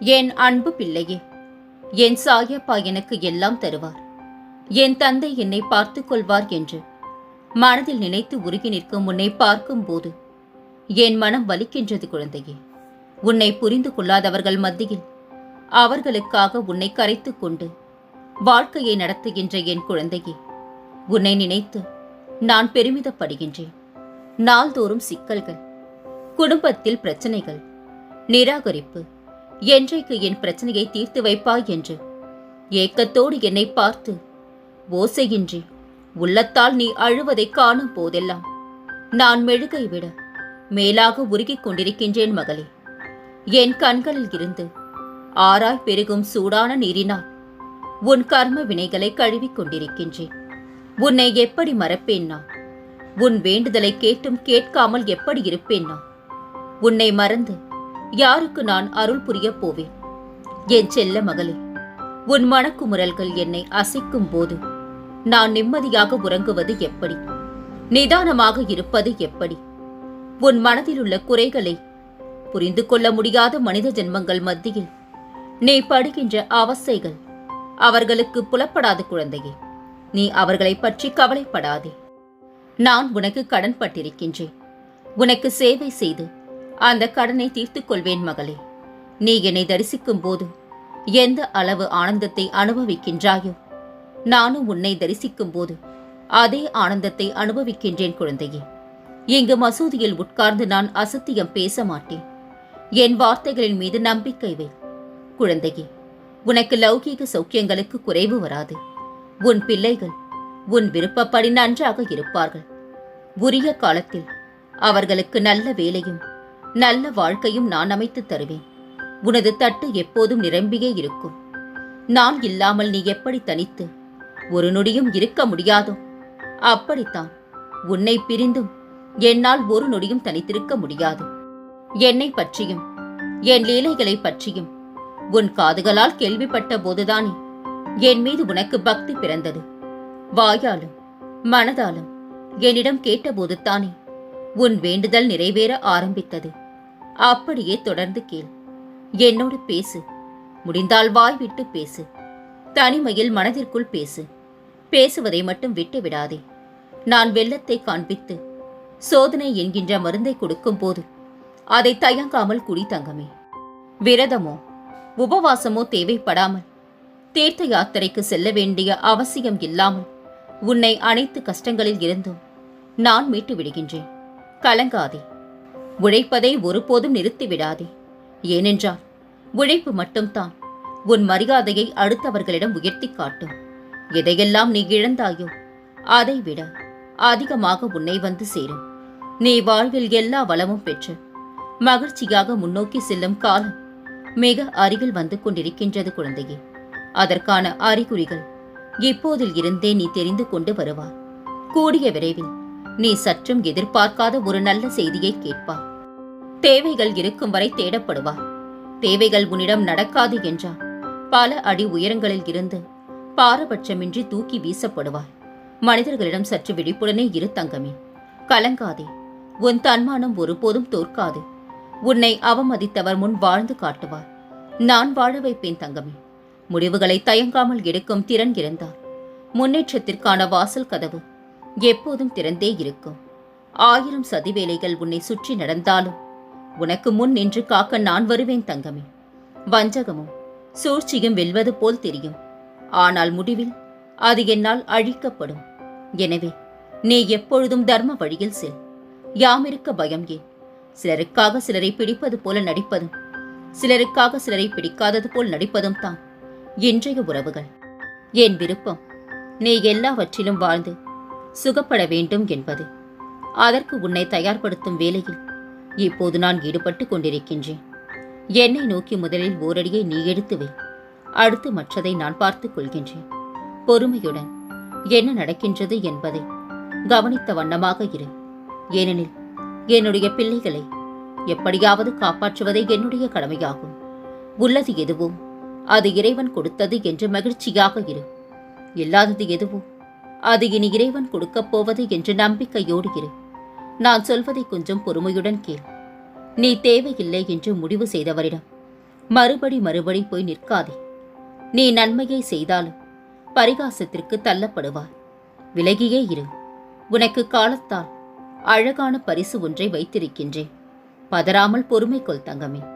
என் அன்பு பிள்ளையே என் சாயப்பா எனக்கு எல்லாம் தருவார். என் தந்தை என்னை பார்த்துக் கொள்வார் என்று மனதில் நினைத்து உருகி நிற்கும் உன்னை பார்க்கும்போது என் மனம் வலிக்கின்றது குழந்தையே. உன்னை புரிந்து கொள்ளாதவர்கள் மத்தியில் அவர்களுக்காக உன்னை கரைத்து கொண்டு வாழ்க்கையை நடத்துகின்ற என் குழந்தையே உன்னை நினைத்து நான் பெருமிதப்படுகின்றேன். நாள்தோறும் சிக்கல்கள் குடும்பத்தில் பிரச்சனைகள் நிராகரிப்பு என்றைக்கு என் பிரச்சனையை தீர்த்து வைப்பாய் என்று? ஏக்கத்தோடு என்னை பார்த்து ஓசையின்றி உள்ளத்தால் நீ அழுவதை காணும் போதெல்லாம் நான் மெழுகை விட மேலாக உருகிக் கொண்டிருக்கின்றேன் மகளே. என் கண்களில் இருந்து ஆறாய் பெருகும் சூடான நீரினால் உன் கர்ம வினைகளை கழுவிக் கொண்டிருக்கின்றேன். உன்னை எப்படி மறப்பேன் நான் உன் வேண்டுதலை கேட்டும் கேட்காமல் எப்படி இருப்பேன் நான் உன்னை மறந்து யாருக்கு நான் அருள் புரியப் போவேன்? என் செல்ல மகளே உன் மனக்குமுறல்கள் என்னை அசைக்கும் போது நான் நிம்மதியாக உறங்குவது எப்படி? நிதானமாக இருப்பது எப்படி? உன் மனதில் உள்ள குறைகளை புரிந்து கொள்ள முடியாத மனித ஜென்மங்கள் மத்தியில் நீ படுகின்ற அவஸ்தைகள் அவர்களுக்கு புலப்படாத குழந்தையே நீ அவர்களை பற்றி கவலைப்படாதே. நான் உனக்கு கடன் பட்டிருக்கின்றேன். உனக்கு சேவை செய்து அந்த கடனை தீர்த்துக் கொள்வேன் மகளே. நீ என்னை தரிசிக்கும் போது எந்த அளவு ஆனந்தத்தை அனுபவிக்கின்றாயோ நானும் உன்னை தரிசிக்கும் போது அதே ஆனந்தத்தை அனுபவிக்கின்றேன் குழந்தையே. இங்கு மசூதியில் உட்கார்ந்து நான் அசத்தியம் பேச மாட்டேன். என் வார்த்தைகளின் மீது நம்பிக்கை வை. குழந்தையே உனக்கு லௌகீக சௌக்கியங்களுக்கு குறைவு வராது. உன் பிள்ளைகள் உன் விருப்பப்படி நன்றாக இருப்பார்கள். உரிய காலத்தில் அவர்களுக்கு நல்ல வேலையும் நல்ல வாழ்க்கையும் நான் அமைத்து தருவேன். உனது தட்டு எப்போதும் நிரம்பியே இருக்கும். நான் இல்லாமல் நீ எப்படி தனித்து? ஒரு நொடியும் இருக்க முடியாதோ? அப்படித்தான். உன்னை பிரிந்தும் என்னால் ஒரு நொடியும் தனித்திருக்க முடியாது. என்னை பற்றியும் என் லீலைகளை பற்றியும் உன் காதுகளால் கேள்விப்பட்ட போதுதானே? என் மீது உனக்கு பக்தி பிறந்தது. வாயாலும் மனதாலும் என்னிடம் கேட்டபோது தானே உன் வேண்டுதல் நிறைவேற ஆரம்பித்தது. அப்படியே தொடர்ந்து கேள். என்னோடு பேசு. முடிந்தால் வாய் விட்டு பேசு. தனிமையில் மனதிற்குள் பேசு. பேசுவதை மட்டும் விட்டு விடாதே. நான் வெள்ளத்தை காண்பித்து சோதனை என்கின்ற மருந்தை கொடுக்கும் போது அதை தயங்காமல் குடி தங்கமே. விரதமோ உபவாசமோ தேவைப்படாமல் தீர்த்த யாத்திரைக்கு செல்ல வேண்டிய அவசியம் இல்லாமல் உன்னை அனைத்து கஷ்டங்களில் இருந்தும் நான் மீட்டு விடுகின்றேன். கலங்காதே. உழைப்பதை ஒருபோதும் நிறுத்திவிடாதே. ஏனென்றால் உழைப்பு மட்டும்தான் உன் மரியாதையை அடுத்தவர்களிடம் உயர்த்தி காட்டும். எதையெல்லாம் நீ இழந்தாயோ அதை விட அதிகமாக உன்னை வந்து சேரும். நீ வாழ்வில் எல்லா வளமும் பெற்று மகிழ்ச்சியாக முன்னோக்கி செல்லும் காலம் மிக அருகில் வந்து கொண்டிருக்கின்றது குழந்தையே. அதற்கான அறிகுறிகள் இப்போதில் இருந்தே நீ தெரிந்து கொண்டு வருவார் கூடிய விரைவில் நீ சற்றும் எதிர்பார்க்காத ஒரு நல்ல செய்தியை கேட்பா. தேவைகள் இருக்கும் வரை தேடப்படுவா. தேவைகள் உன்னிடம் நடக்காது என்றால் பல அடி உயரங்களில் இருந்து பாரபட்சமின்றி தூக்கி வீசப்படுவாள் மனிதர்களிடம் சற்று விழிப்புடனே இரு தங்கமே. கலங்காதே. உன் தன்மானம் ஒருபோதும் தோற்காது. உன்னை அவமதித்தவர் முன் வாழ்ந்து காட்டுவார். நான் வாழ வைப்பேன் தங்கமே. முடிவுகளை தயங்காமல் எடுக்கும் திறன் இருந்தார். முன்னேற்றத்திற்கான வாசல் கதவு. எப்போதும் திறந்தே இருக்கும். ஆயிரம் சதிவேலைகள் உன்னை சுற்றி நடந்தாலும் உனக்கு முன் நின்று காக்க நான் வருவேன் தங்கமே. வஞ்சகமும் சூழ்ச்சியும் வெல்வது போல் தெரியும். ஆனால் முடிவில் அது என்னால் அழிக்கப்படும். எனவே நீ எப்பொழுதும் தர்ம வழியில் செல். யாமிருக்க பயம் ஏன்? சிலருக்காக சிலரை பிடிப்பது போல நடிப்பதும் சிலருக்காக சிலரை பிடிக்காதது போல் நடிப்பதும் தான் இன்றைய உறவுகள். என் விருப்பம் நீ எல்லாவற்றிலும் வாழ்ந்து சுகப்பட வேண்டும் என்பது. அதற்கு உன்னை தயார்படுத்தும் வேலையில் இப்போது நான் ஈடுபட்டு கொண்டிருக்கின்றேன். என்னை நோக்கி முதலில் ஓரடியை நீ எடுத்து வை. அடுத்து மற்றதை நான் பார்த்துக் கொள்கின்றேன். பொறுமையுடன் என்ன நடக்கின்றது என்பதை கவனித்த வண்ணமாக இரு. ஏனெனில் என்னுடைய பிள்ளைகளை எப்படியாவது காப்பாற்றுவதே என்னுடைய கடமையாகும். உள்ளது எதுவோ அது இறைவன் கொடுத்தது என்று மகிழ்ச்சியாக இரு. இல்லாதது எதுவோ அது இனி இறைவன் கொடுக்கப் போவது என்று நம்பிக்கையோடு இரு. நான் சொல்வதை கொஞ்சம் பொறுமையுடன் கேள். நீ தேவையில்லை என்று முடிவு செய்தவரிடம் மறுபடி மறுபடி போய் நிற்காதே. நீ நன்மையை செய்தாலும் பரிகாசத்திற்கு தள்ளப்படுவார் விலகியே இரு. உனக்கு காலத்தால் அழகான பரிசு ஒன்றை வைத்திருக்கின்றேன். பதறாமல் பொறுமை கொள் தங்கமே.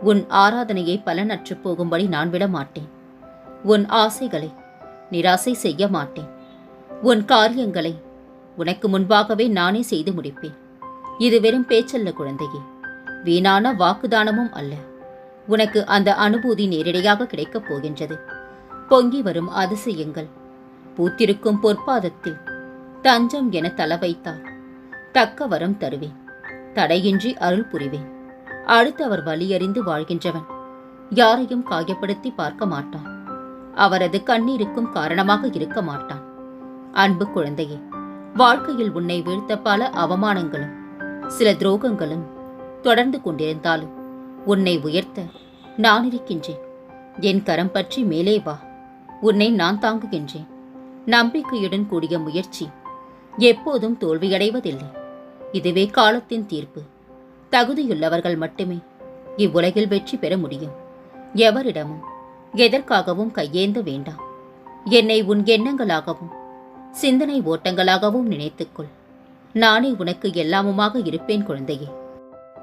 உன் ஆராதனையை பலனற்று போகும்படி நான் விட மாட்டேன் உன் ஆசைகளை நிராசை செய்ய மாட்டேன் உன் காரியங்களை உனக்கு முன்பாகவே நானே செய்து முடிப்பேன். இது வெறும் பேச்சல்ல குழந்தையே. வீணான வாக்குதானமும் அல்ல. உனக்கு அந்த அனுபூதி நேரடியாக கிடைக்கப் போகின்றது. பொங்கி வரும் அதிசயங்கள். பூத்திருக்கும் பொற்பாதத்தில் தஞ்சம் என தல வைத்தால் தக்க வரம் தருவேன். தடையின்றி அருள் புரிவேன். அடுத்தவர் வழியறிந்து வாழ்கின்றவன். யாரையும் காயப்படுத்தி பார்க்க மாட்டான். அவரது கண்ணீருக்கும் காரணமாக இருக்க மாட்டான். அன்பு குழந்தையே வாழ்க்கையில் உன்னை வீழ்த்த பல அவமானங்களும் சில துரோகங்களும் தொடர்ந்து கொண்டிருந்தாலும் உன்னை உயர்த்த நான் இருக்கின்றேன். என் கரம் பற்றி மேலே வா உன்னை நான் தாங்குகின்றேன். நம்பிக்கையுடன் கூடிய முயற்சி எப்போதும் தோல்வியடைவதில்லை. இதுவே காலத்தின் தீர்ப்பு. தகுதியுள்ளவர்கள் மட்டுமே இவ்வுலகில் வெற்றி பெற முடியும். எவரிடமும் எதற்காகவும் கையேந்த வேண்டாம். என்னை உன் எண்ணங்களாகவும் சிந்தனை ஓட்டங்களாகவும் நினைத்துக்கொள். நானே உனக்கு எல்லாமுமாக இருப்பேன் குழந்தையே.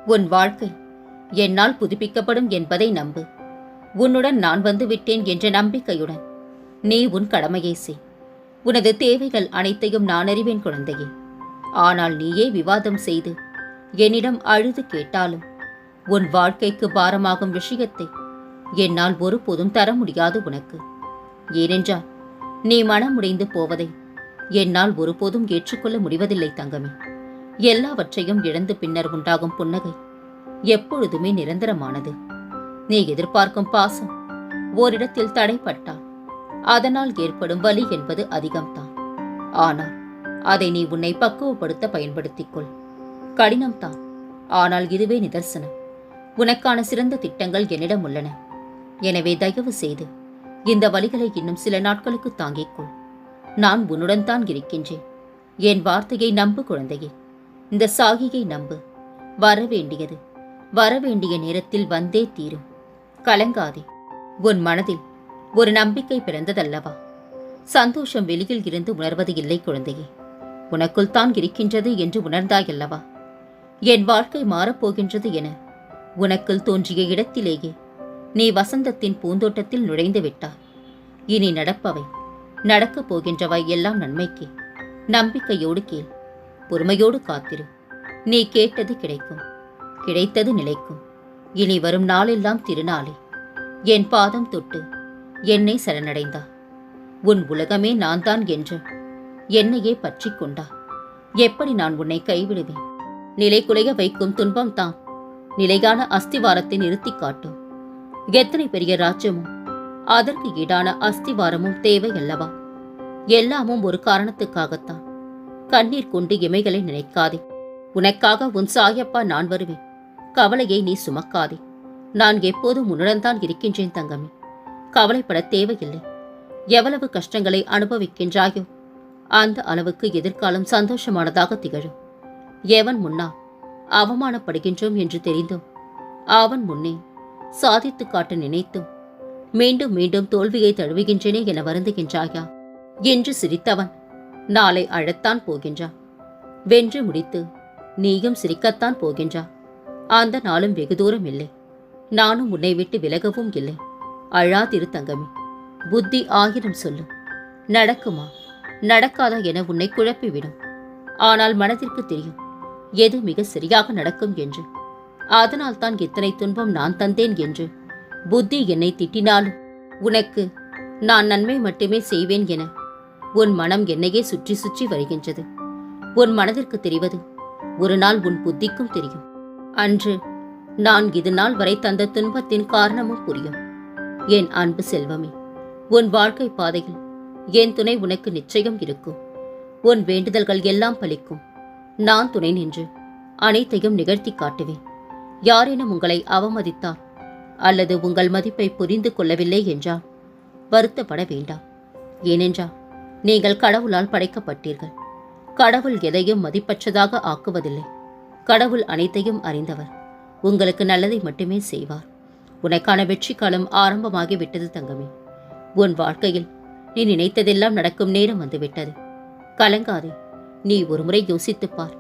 உன் வாழ்க்கை என்னால் புதுப்பிக்கப்படும் என்பதை நம்பு. உன்னுடன் நான் வந்து விட்டேன் என்ற நம்பிக்கையுடன் நீ உன் கடமையை செய். உனது தேவைகள் அனைத்தையும் நான் அறிவேன் குழந்தையே. ஆனால் நீயே விவாதம் செய்து என்னிடம் அழுது கேட்டாலும் உன் வாழ்க்கைக்கு பாரமாகும் விஷயத்தை என்னால் ஒருபோதும் தர முடியாது உனக்கு. ஏனென்றால் நீ மனமுடைந்து போவதை என்னால் ஒருபோதும் ஏற்றுக்கொள்ள முடிவதில்லை தங்கமே. எல்லாவற்றையும் இழந்து பின்னர் உண்டாகும் புன்னகை எப்பொழுதுமே நிரந்தரமானது. நீ எதிர்பார்க்கும் பாசம் ஓரிடத்தில் தடைப்பட்டால் அதனால் ஏற்படும் வலி என்பது அதிகம்தான். ஆனால் அதை நீ உன்னை பக்குவப்படுத்த பயன்படுத்திக் கொள் கடினம்தான். ஆனால் இதுவே நிதர்சனம். உனக்கான சிறந்த திட்டங்கள் என்னிடம் உள்ளன. எனவே தயவு செய்து இந்த வழிகளை இன்னும் சில நாட்களுக்கு தாங்கிக் கொள் நான் உன்னுடன் தான் இருக்கின்றேன். என் வார்த்தையை நம்பு குழந்தையே. இந்த சாகியை நம்பு. வரவேண்டியது வரவேண்டிய நேரத்தில் வந்தே தீரும். கலங்காதே. உன் மனதில் ஒரு நம்பிக்கை பிறந்ததல்லவா? சந்தோஷம் வெளியில் இருந்து உணர்வது இல்லை குழந்தையே. உனக்குள் தான் இருக்கின்றது என்று உணர்ந்தாயல்லவா? என் வாழ்க்கை மாறப்போகின்றது என உனக்குள் தோன்றிய இடத்திலேயே நீ வசந்தத்தின் பூந்தோட்டத்தில் நுழைந்து விட்டாய். இனி நடப்பவை நடக்கப் போகின்றவை எல்லாம் நன்மைக்கே. நம்பிக்கையோடு கேள். பொறுமையோடு காத்திரு. நீ கேட்டது கிடைக்கும். கிடைத்தது நிலைக்கும். இனி வரும் நாளெல்லாம் திருநாளே. என் பாதம் தொட்டு என்னை சரணடைந்தா. உன் உலகமே நான் தான் என்று என்னையே பற்றிக் கொண்டா. எப்படி நான் உன்னை கைவிடுவேன்? நிலை குலைய வைக்கும் துன்பம் தான் நிலையான அஸ்திவாரத்தை நிறுத்தி காட்டும். எத்தனை பெரிய ராஜ்யமும் அதற்கு ஈடான அஸ்திவாரமும் தேவையல்லவா? எல்லாமும் ஒரு காரணத்துக்காகத்தான். கண்ணீர் கொண்டு இமைகளை நினைக்காதே. உனக்காக உன் சாயப்பா நான் வருவேன். கவலையை நீ சுமக்காதே. நான் எப்போதும் உன்னுடன் தான் இருக்கின்றேன் தங்கமே. கவலைப்பட தேவையில்லை. எவ்வளவு கஷ்டங்களை அனுபவிக்கின்றாயோ அந்த அளவுக்கு எதிர்காலம் சந்தோஷமானதாக திகழும். எவன் முன்னால் அவமானப்படுகின்றோம் என்று தெரிந்தும் அவன் முன்னே சாதித்து காட்ட நினைத்தும் மீண்டும் மீண்டும் தோல்வியை தழுவுகின்றேனே என வருந்துகின்றாயா? என்று சிரித்தவன். நாளை அழத்தான் போகின்றான் வென்று முடித்து நீயும் சிரிக்கத்தான் போகின்றா. அந்த நாளும் வெகு தூரம் இல்லை. நானும் உன்னை விட்டு விலகவும் இல்லை. அழாதிரு தங்கமே. புத்தி ஆயிரம் சொல்லும் நடக்குமா? நடக்காதா என உன்னை குழப்பிவிடும். ஆனால் மனதிற்கு தெரியும். எது மிக சரியாக நடக்கும் என்று. அதனால் தான் இத்தனை துன்பம் நான் தந்தேன் என்று. புத்தி என்னை திட்டினாலும் உனக்கு நான் நன்மை மட்டுமே செய்வேன் என உன் மனம் என்னையே சுற்றி சுற்றி வருகின்றது. உன் மனதிற்கு தெரிவது ஒரு நாள் உன் புத்திக்கும் தெரியும். அன்று நான் இது நாள் வரை தந்த துன்பத்தின் காரணமும் புரியும். என் அன்பு செல்வமே உன் வாழ்க்கை பாதையில் என் துணை உனக்கு நிச்சயம் இருக்கும். உன் வேண்டுதல்கள் எல்லாம் பலிக்கும். நான் துணை நின்று அனைத்தையும் நிகழ்த்தி காட்டுவேன். யாரேனும் உங்களை அவமதித்தார் அல்லது உங்கள் மதிப்பை புரிந்து கொள்ளவில்லை என்றால் வருத்தப்பட வேண்டாம் ஏனென்றால் நீங்கள் கடவுளால் படைக்கப்பட்டீர்கள். கடவுள் எதையும் மதிப்பற்றதாக ஆக்குவதில்லை. கடவுள் அனைத்தையும் அறிந்தவர். உங்களுக்கு நல்லதை மட்டுமே செய்வார். உனக்கான வெற்றி காலம் ஆரம்பமாகி விட்டது தங்கமே. உன் வாழ்க்கையில் நீ நினைத்ததெல்லாம் நடக்கும் நேரம் வந்துவிட்டது. கலங்காதே நீ ஒருமுறை யோசித்துப் பார்.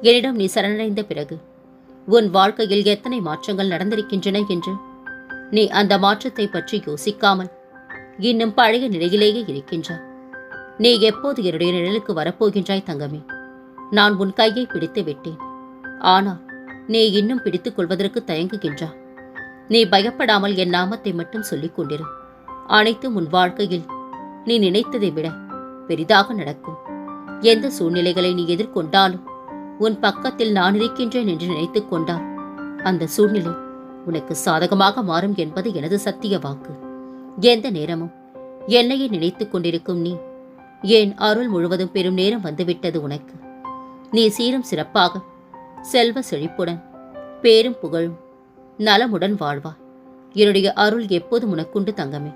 என்னிடம் நீ சரணடைந்த பிறகு உன் வாழ்க்கையில் எத்தனை மாற்றங்கள் நடந்திருக்கின்றன என்று நீ அந்த மாற்றத்தை பற்றி யோசிக்காமல் இன்னும் பழைய நிலையிலேயே இருக்கின்றாய். நீ எப்போது என்னுடைய நிழலுக்கு வரப்போகின்றாய் தங்கமே? நான் உன் கையை பிடித்து விட்டேன். ஆனால் நீ இன்னும் பிடித்துக் கொள்வதற்கு தயங்குகின்றாய். நீ பயப்படாமல் என் நாமத்தை மட்டும் சொல்லிக் கொண்டிரு. அனைத்தும் உன் வாழ்க்கையில் நீ நினைத்ததை விட பெரிதாக நடக்கும். எந்த சூழ்நிலைகளை நீ எதிர்கொண்டாலும் உன் பக்கத்தில் நான் இருக்கின்றேன் என்று நினைத்துக் கொண்டால் அந்த சூழ்நிலை உனக்கு சாதகமாக மாறும் என்பது எனது சத்திய வாக்கு. எந்த நேரமும் என்னையே நினைத்துக் கொண்டிருக்கும் நீ ஏன் அருள் முழுவதும் பெரும் நேரம் வந்துவிட்டது உனக்கு. நீ சீரும் சிறப்பாக செல்வ செழிப்புடன் பேரும் புகழும் நலமுடன் வாழ்வா. என்னுடைய அருள் எப்போதும் உனக்குண்டு தங்கமே.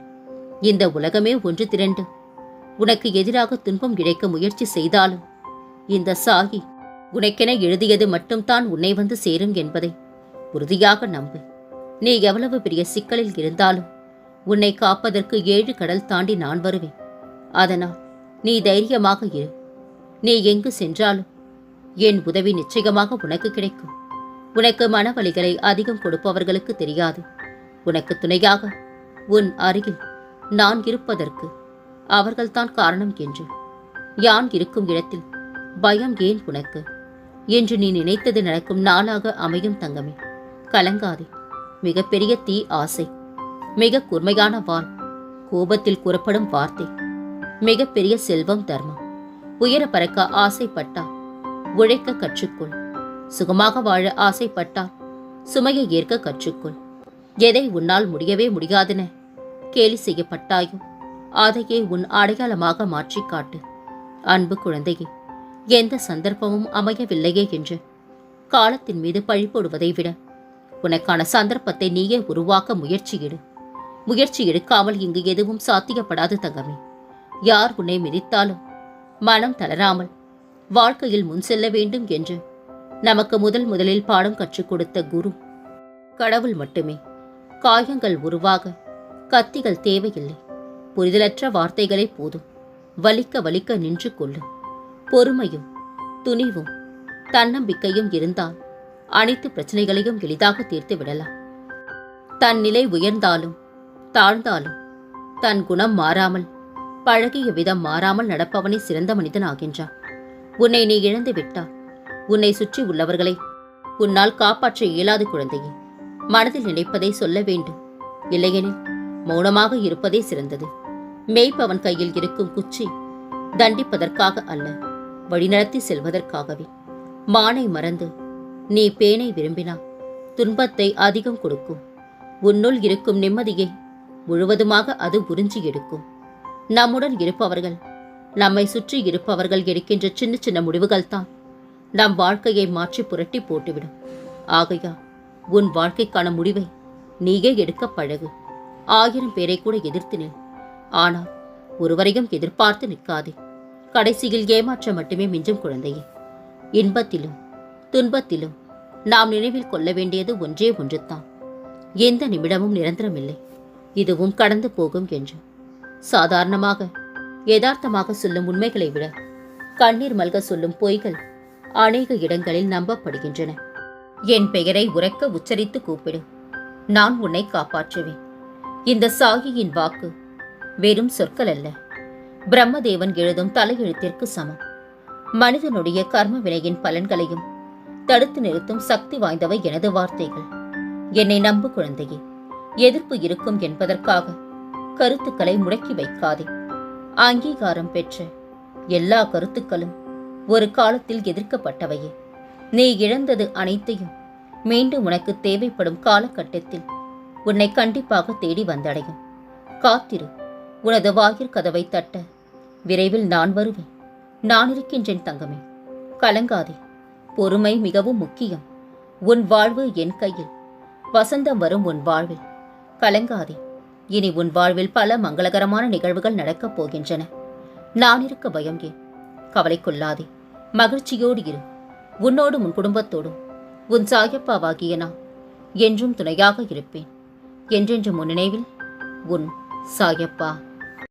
இந்த உலகமே ஒன்று திரண்டு உனக்கு எதிராக துன்பம் இழைக்க முயற்சி செய்தாலும் இந்த சாகி உனக்கென எழுதியது மட்டும்தான் உன்னை வந்து சேரும் என்பதை உறுதியாக நம்பு. நீ எவ்வளவு பெரிய சிக்கலில் இருந்தாலும் உன்னை காப்பதற்கு ஏழு கடல் தாண்டி நான் வருவேன். அதனால் நீ தைரியமாக இரு. நீ எங்கு சென்றாலும் என் உதவி நிச்சயமாக உனக்கு கிடைக்கும். உனக்கு மனவலிகளை அதிகம் கொடுப்பவர்களுக்கு தெரியாது. உனக்கு துணையாக உன் அருகில் நான் இருப்பதற்கு அவர்கள்தான் காரணம் என்று யான் இருக்கும் இடத்தில் பயம் ஏன் உனக்கு? என்று நீ நினைத்தது நடக்கும் நாளாக அமையும் தங்கமே. கலங்காதே. மிகப்பெரிய தீ ஆசை மிக கூர்மையான வாள் கோபத்தில் கூறப்படும் வார்த்தை மிகப்பெரிய செல்வம் தர்மம். உயர பறக்க ஆசைப்பட்டால் உழைக்க கற்றுக்கொள். சுகமாக வாழ ஆசைப்பட்டால் சுமையை ஏற்க கற்றுக்கொள். எதை உன்னால் முடியவே முடியாதென கேலி செய்யப்பட்டாயோ அதையே உன் அடையாளமாக மாற்றி காட்டு. அன்பு குழந்தையே எந்த சந்தர்ப்பமும் அமையவில்லையே என்று காலத்தின் மீது பழி போடுவதை விட உனக்கான சந்தர்ப்பத்தை நீயே உருவாக்க முயற்சியிடு. முயற்சி எடுக்காமல் இங்கு எதுவும் சாத்தியப்படாது தங்கமே. யார் உன்னை மிதித்தாலும் மனம் தளராமல் வாழ்க்கையில் முன் செல்ல வேண்டும் என்று நமக்கு முதல் முதலில் பாடம் கற்றுக் கொடுத்த குரு. கடவுள் மட்டுமே. காயங்கள் உருவாக கத்திகள் தேவையில்லை. புரிதலற்ற வார்த்தைகளே போதும். வலிக்க வலிக்க நின்று கொள்ளும் பொறுமையும் துணிவும் தன்னம்பிக்கையும் இருந்தால் அனைத்து பிரச்சனைகளையும் எளிதாக தீர்த்து விடலாம். தன் நிலை உயர்ந்தாலும் தாழ்ந்தாலும் தன் குணம் மாறாமல் பழகிய விதம் மாறாமல் நடப்பவனே சிறந்த மனிதன் ஆகின்றான். உன்னை நீ இழந்து விட்டால் உன்னை சுற்றி உள்ளவர்களை உன்னால் காப்பாற்ற இயலாது குழந்தையே மனதில் நினைப்பதை சொல்ல வேண்டும். இல்லையெனில் மௌனமாக இருப்பதே சிறந்தது. மேய்ப்பவன் கையில் இருக்கும் குச்சி தண்டிப்பதற்காக அல்ல வழிநடத்தி செல்வதற்காகவே. மானை மறந்து நீ பேனை விரும்பினால் துன்பத்தை அதிகம் கொடுக்கும். உன்னுள் இருக்கும் நிம்மதியை முழுவதுமாக அது உறிஞ்சி எடுக்கும். நம்முடன் இருப்பவர்கள் நம்மை சுற்றி இருப்பவர்கள் எடுக்கின்ற சின்ன சின்ன முடிவுகள் தான் நம் வாழ்க்கையை மாற்றி புரட்டி போட்டுவிடும். ஆகையா உன் வாழ்க்கைக்கான முடிவை நீயே எடுக்க பழகு. ஆயிரம் பேரை கூட எதிர்த்து நில். ஆனால் ஒருவரையும் எதிர்பார்த்து நிற்காதே. கடைசியில் ஏமாற்ற மட்டுமே மிஞ்சும் குழந்தையே. இன்பத்திலும் துன்பத்திலும் நாம் நினைவில் கொள்ள வேண்டியது ஒன்றே ஒன்றுதான். எந்த நிமிடமும் நிரந்தரமில்லை. இதுவும் கடந்து போகும் என்று. சாதாரணமாக யதார்த்தமாக சொல்லும் உண்மைகளை விட கண்ணீர் மல்க சொல்லும் பொய்கள் அநேக இடங்களில் நம்பப்படுகின்றன. என் பெயரை உரக்க உச்சரித்து கூப்பிடு. நான் உன்னை காப்பாற்றுவேன். இந்த சாகியின் வாக்கு வெறும் சொற்கள் அல்ல. பிரம்மதேவன் எழுதும் தலையெழுத்திற்கு சமம். மனிதனுடைய கர்ம வினையின் பலன்களையும் தடுத்து நிறுத்தும் சக்தி வாய்ந்தவை எனது வார்த்தைகள். என்னை நம்பு குழந்தையே எதிர்ப்பு இருக்கும் என்பதற்காக கருத்துக்களை முடக்கி வைக்காதே. அங்கீகாரம் பெற்ற எல்லா கருத்துக்களும் ஒரு காலத்தில் எதிர்க்கப்பட்டவையே. நீ இழந்தது அனைத்தையும் மீண்டும் உனக்கு தேவைப்படும் காலகட்டத்தில் உன்னை கண்டிப்பாக தேடி வந்தடையும். காத்திரு உனது வாயிற் கதவை தட்ட. விரைவில் நான் வருவேன். நான் இருக்கின்றேன் தங்கமே. கலங்காதே. பொறுமை மிகவும் முக்கியம். உன் வாழ்வு என் கையில். வசந்தம் வரும் உன் வாழ்வில். கலங்காதே. இனி உன் வாழ்வில் பல மங்களகரமான நிகழ்வுகள் நடக்கப் போகின்றன. நான் இருக்க பயம் ஏன்? கவலை கொள்ளாதே. மகிழ்ச்சியோடு இரு. உன்னோடும் உன் குடும்பத்தோடும். உன் சாயப்பாவாகிய நான் என்றும் துணையாக இருப்பேன். என்றென்று முன் நினைவில் உன் சாயப்பா.